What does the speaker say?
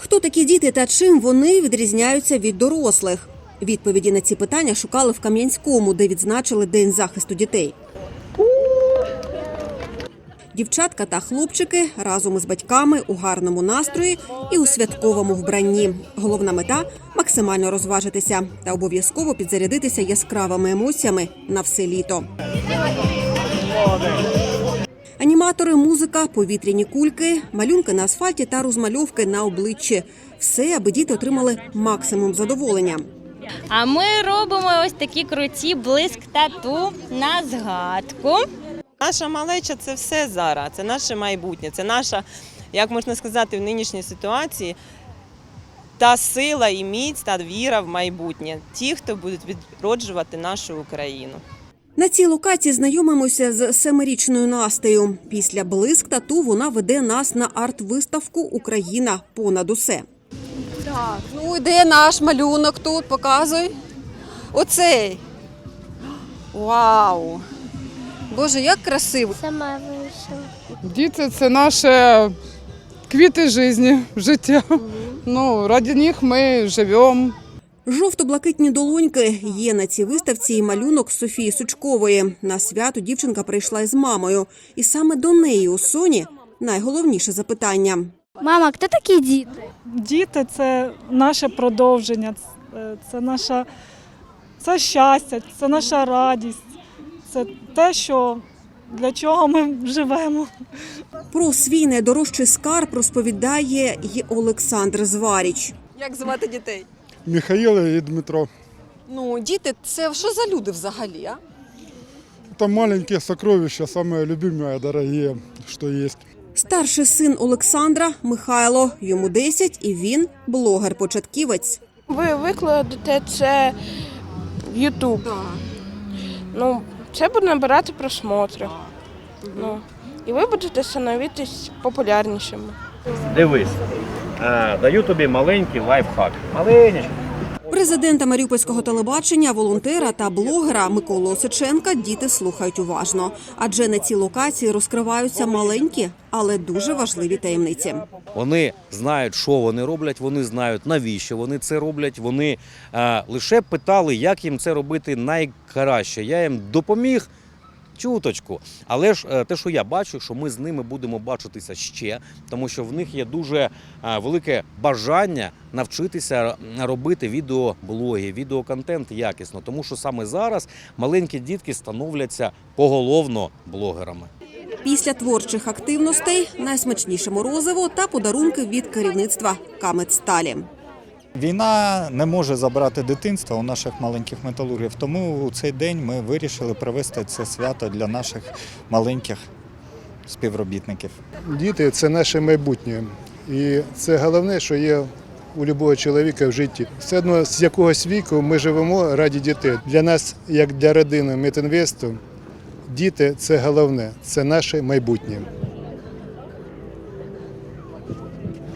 Хто такі діти та чим вони відрізняються від дорослих? Відповіді на ці питання шукали в Кам'янському, де відзначили День захисту дітей. Дівчатка та хлопчики разом із батьками у гарному настрої і у святковому вбранні. Головна мета максимально розважитися та обов'язково підзарядитися яскравими емоціями на все літо. Аніматори, музика, повітряні кульки, малюнки на асфальті та розмальовки на обличчі. Все, аби діти отримали максимум задоволення. А ми робимо ось такі круті блиск тату на згадку. Наша малеча це все зараз, це наше майбутнє, це наша, як можна сказати, в нинішній ситуації та сила і міць, та віра в майбутнє. Ті, хто будуть відроджувати нашу Україну. На цій локації знайомимося з семирічною Настею. Після блиск тату вона веде нас на арт-виставку Україна понад усе. Так, ну і де наш малюнок тут? Показуй. Оцей. Вау! Боже, як красиво. Сама вийшла. Діти це наше квіти життя, життя. Ну, раді них ми живемо. Жовто-блакитні долоньки є на цій виставці і малюнок Софії Сучкової. На свято дівчинка прийшла із мамою, і саме до неї у Соні найголовніше запитання. Мама, хто такі діти? Діти це наше продовження, це- це наша це щастя, це наша радість, це те, що для чого ми живемо. Про свій найдорожчий скарб розповідає й Олександр Зваріч. Як звати дітей? Михаил и Дмитро. Ну, діти, це що за люди взагалі? а? Это маленькие сокровища, самые любимые, дорогие, что есть. Старший син Олександра Михайло. Йому 10 і він блогер-початківець. Ви викладете це в YouTube. Ну, це буде набирати просмотри. Ну, і ви будете становитись популярнішими. Дивись, е, даю тобі маленький лайфхак. Маленький. Президента Маріупольського телебачення, волонтера та блогера Миколу Осиченка діти слухають уважно, адже на цій локації розкриваються маленькі, але дуже важливі таємниці. Вони знають, що вони роблять, вони знають, навіщо вони це роблять. Вони е, лише питали, як їм це робити найкраще. Я їм допоміг. Чуточку, але ж е, те, що я бачу, що ми з ними будемо бачитися ще, тому що в них є дуже е, велике бажання навчитися робити відеоблоги, відеоконтент якісно, тому що саме зараз маленькі дітки становляться поголовно блогерами. Після творчих активностей найсмачніше морозиво та подарунки від керівництва Камедсталі. Війна не може забрати дитинства у наших маленьких металургів, тому у цей день ми вирішили провести це свято для наших маленьких співробітників. Діти це наше майбутнє. І це головне, що є у будь-якого чоловіка в житті. Все одно з якогось віку ми живемо раді дітей. Для нас, як для родини Метінвесту, діти це головне, це наше майбутнє.